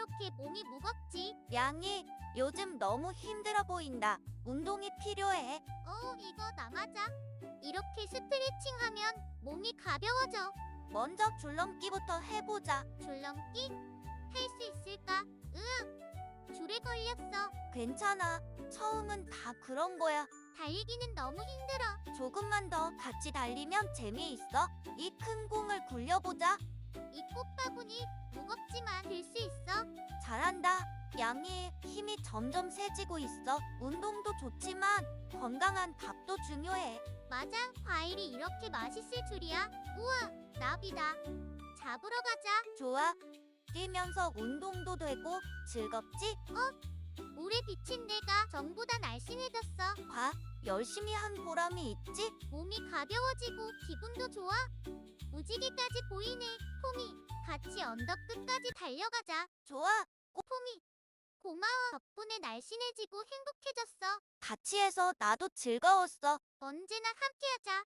이렇게 몸이 무겁지? 양이 요즘 너무 힘들어 보인다. 운동이 필요해. 어, 이거 나 맞아. 이렇게 스트레칭하면 몸이 가벼워져. 먼저 줄넘기부터 해보자. 줄넘기? 할 수 있을까? 으악! 줄에 걸렸어. 괜찮아. 처음은 다 그런 거야. 달리기는 너무 힘들어. 조금만 더 같이 달리면 재미있어. 이 큰 공을 굴려보자. 이 꽃바구니 무겁지만 들 수 있어. 잘한다. 양이 힘이 점점 세지고 있어. 운동도 좋지만 건강한 밥도 중요해. 맞아, 과일이 이렇게 맛있을 줄이야. 우와, 나비다. 잡으러 가자. 좋아. 뛰면서 운동도 되고 즐겁지? 물에 비친 내가 전부 다 날씬해졌어. 봐. 열심히 한 보람이 있지? 몸이 가벼워지고 기분도 좋아. 무지개까지 보이네. 폼이 같이 언덕 끝까지 달려가자. 좋아. 폼이 고마워. 덕분에 날씬해지고 행복해졌어. 같이 해서 나도 즐거웠어. 언제나 함께하자.